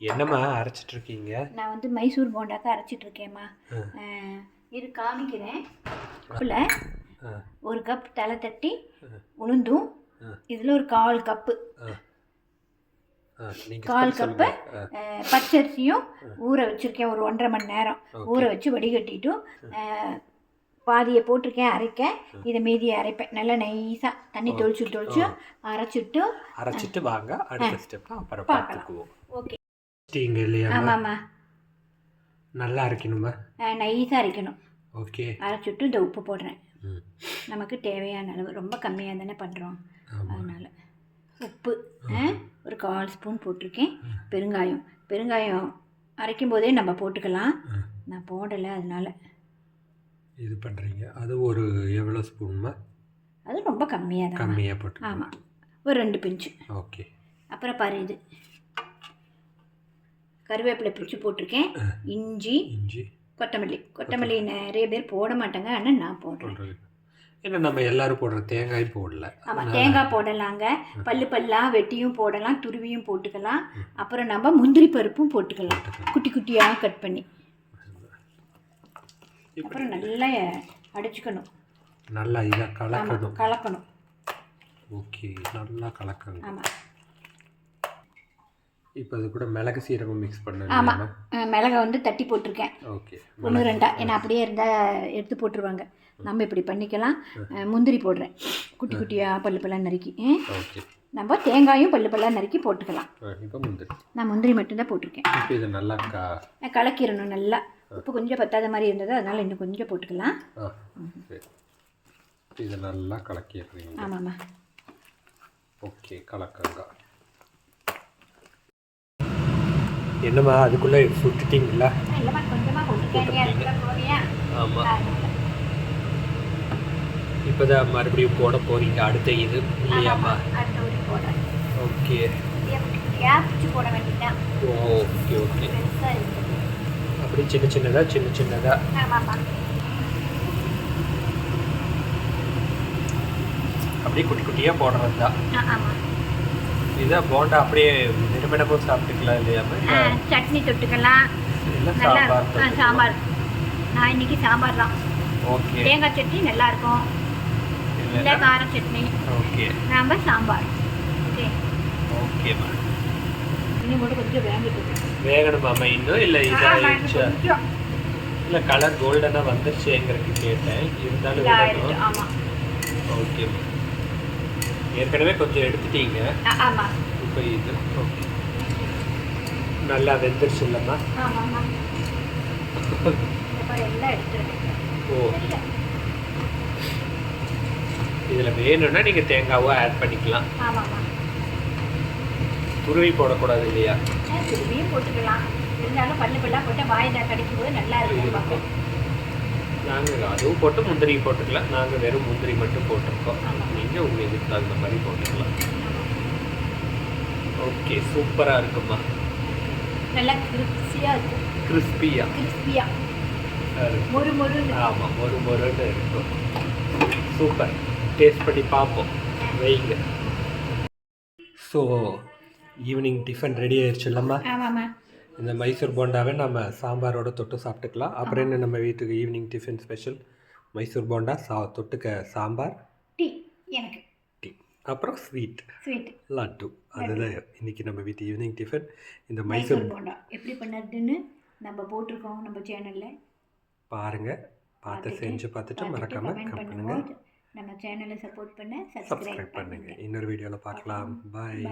என்னம்மா அரைச்சிட்டு இருக்கீங்க நான் வந்து மைசூர் போண்டாக்க அரைச்சிட்டு இருக்கேம்மா இது காமிக்கிறேன். கப்பில் ஒரு கப் தலை தட்டி. உளுந்தும். இதில் ஒரு கால் கப்பு. கால் கப்பு பச்சரிசியும் ஊற வச்சுருக்கேன். ஒரு ஒன்றரை மணி நேரம். ஊற வச்சு வடிகட்டிட்டு அஹ், பாதியை போட்டிருக்கேன் அரைக்க இதை மீதியை அரைப்பேன். நல்லா நைஸாக தண்ணி தொளிச்சு தொளிச்சு அரைச்சிட்டு அரைச்சிட்டு வாங்க. அடுத்த ஸ்டெப் பார்க்கலாம். ஓகே. டீங்க இல்லையாம்மா ஆமாம்மா. நல்லா அரைக்கணுமா நைஸாக அரைக்கணும். ஓகே. அரைச்சிட்டு இந்த உப்பு போடுறேன். நமக்கு தேவையான அளவு. ரொம்ப கம்மியாக தானே பண்ணுறோம். அதனால். உப்பு ஒரு கால் ஸ்பூன் போட்டிருக்கேன். பெருங்காயம். பெருங்காயம் அரைக்கும் போதே நம்ம போட்டுக்கலாம். நான் போடலை அதனால. இது பண்ணுறீங்க. அது ஒரு எவ்வளோ ஸ்பூன்மா? அது ரொம்ப கம்மியாக தான் கம்மியாக போட்டு ஆமாம். ஒரு ரெண்டு பிஞ்சு. ஓகே. அப்புறம் பாரு இது. கருவேப்பிலை பிடிச்சி போட்டிருக்கேன். இஞ்சி இஞ்சி. கொத்தமல்லி. கொத்தமல்லி நிறைய பேர் போட மாட்டாங்க. ஆனால் நான் போடுறேன். ஏன்னா நம்ம எல்லாரும் போடுற தேங்காய் போடல. ஆமாம் தேங்காய் போடலாங்க. பல்லு பல்லாக வெட்டியும் போடலாம் துருவியும் போட்டுக்கலாம். அப்புறம் நம்ம முந்திரி பருப்பும் போட்டுக்கலாம். குட்டி குட்டியாக கட் பண்ணி. அப்புறம் நல்லா அடிச்சுக்கணும். நல்லா இதாக கலக்கணும். கலக்கணும். ஓகே நல்லா கலக்கணும். ஆமாம் இப்போ அது கூட மிளகு சீரகம் மிக்ஸ் ஆமாம் பண்ணணும் மிளகை வந்து தட்டி போட்டிருக்கேன். ஓகே ஒன்று ரெண்டா. ஏன்னா அப்படியே இருந்தால் எடுத்து போட்டுருவாங்க. நம்ம இப்படி பண்ணிக்கலாம். முந்திரி போடுறேன். குட்டி குட்டியாக பல்லு பல்லாக நறுக்கி. நம்ம தேங்காயும் பல்லு பல்லாக நறுக்கி போட்டுக்கலாம். இப்போ முந்திரி. நான் முந்திரி மட்டும்தான் போட்டிருக்கேன். இப்போ இது நல்லா கலக்கிடணும் நல்லா. உப்பு கொஞ்சம் பத்தாத மாதிரி இருந்தது அதனால் இன்னும் கொஞ்சம் போட்டுக்கலாம். இது நல்லா கலக்கிடுறீங்க. ஆமாம்மா. ஓகே கலக்கங்க. என்னம்மா அதுக்குள்ளே சுட்டுட்டீங்களா ஆமாம் இப்போ தான் மறுபடியும் போட போறீங்க அடுத்த இது. இல்லையாம்மா? ஓகே. Oh okay okay. அப்படி சின்ன சின்னதாக சின்ன சின்னதாக அப்படியே குட்டி குட்டியாக போடுறது தான் இதை போண்டா அப்படியே வெறுமனமும் சாப்பிட்டுக்கலாம் இல்லையாம்மா ஆ, சட்னி தொட்டுக்கலாம். நல்லா சாம்பார் நான் இன்னைக்கு சாம்பார் தான். ஓகே. தேங்காய் சட்னி நல்லா இருக்கும். இல்லை கார சட்னி. ஓகே. நாம் சாம்பார். ஓகே. ஓகேம்மா இன்னும் கூட கொஞ்சம் வேங்கிட்டு வேகணுமாம்மா இன்னும் இல்லை இதாகிடுச்சா இல்லை கலர் கோல்டனாக வந்துருச்சுங்கிறதுக்கு கேட்டேன். இருந்தாலும் ஆமாம் ஓகேம்மா ஏற்கனவே கொஞ்சம் எடுத்துட்டீங்க. ஆமாம் இப்போ இது ஓகே. நல்லா வெந்துருச்சு இல்லைம்மா? ஓ. இதில் வேணும்னா நீங்கள் தேங்காவும் ஆட் பண்ணிக்கலாம். துருவி போடக்கூடாது இல்லையா? திரும்பியும் போட்டுக்கலாம். இருந்தாலும் பல்லு பல்லாக போட்டு வாயில் கடிக்கும் போது நல்லா இருக்கும் நாங்கள் அதுவும் போட்டு முந்திரி போட்டுக்கலாம் நாங்கள் வெறும் முந்திரி மட்டும் போட்டிருக்கோம். நீங்கள் உங்கள் இதுக்கு தகுந்த மாதிரி போட்டுக்கலாம். ஓகே சூப்பராக இருக்குமா நல்லா கிறிஸ்பியாக இருக்கும் கிறிஸ்பியாக கிறிஸ்பியாக மொறு மொறுன்னு ஆமாம் ஒரு முறைன்னு இருக்கும் சூப்பர் டேஸ்ட் பண்ணி பார்ப்போம். வைங்க. ஸோ ஈவினிங் டிஃபன் ரெடி ஆயிடுச்சு இல்லைம்மா? ஆமாம்மா இந்த மைசூர் போண்டாவை நம்ம சாம்பாரோட தொட்டு சாப்பிட்டுக்கலாம். அப்புறம் என்ன நம்ம வீட்டுக்கு evening tiffin special Mysore bonda சா தொட்டுக்க சாம்பார். டீ எனக்கு. டீ. அப்புறம் ஸ்வீட் ஸ்வீட் லட்டு. அதுதான் இன்னைக்கு நம்ம வீட்டு ஈவினிங் டிஃபன் இந்த மைசூர் போண்டா எப்படி பண்ணுறதுன்னு நம்ம போட்டிருக்கோம் நம்ம சேனலில் பாருங்கள் பார்த்து செஞ்சு பார்த்துட்டு மறக்காமல் கமெண்ட் கம் பண்ணுங்க. பண்ணுங்கள் நம்ம சேனலை சப்போர்ட் பண்ண சப்ஸ்கிரைப் பண்ணுங்கள் இன்னொரு வீடியோவில் பார்க்கலாம். பாய்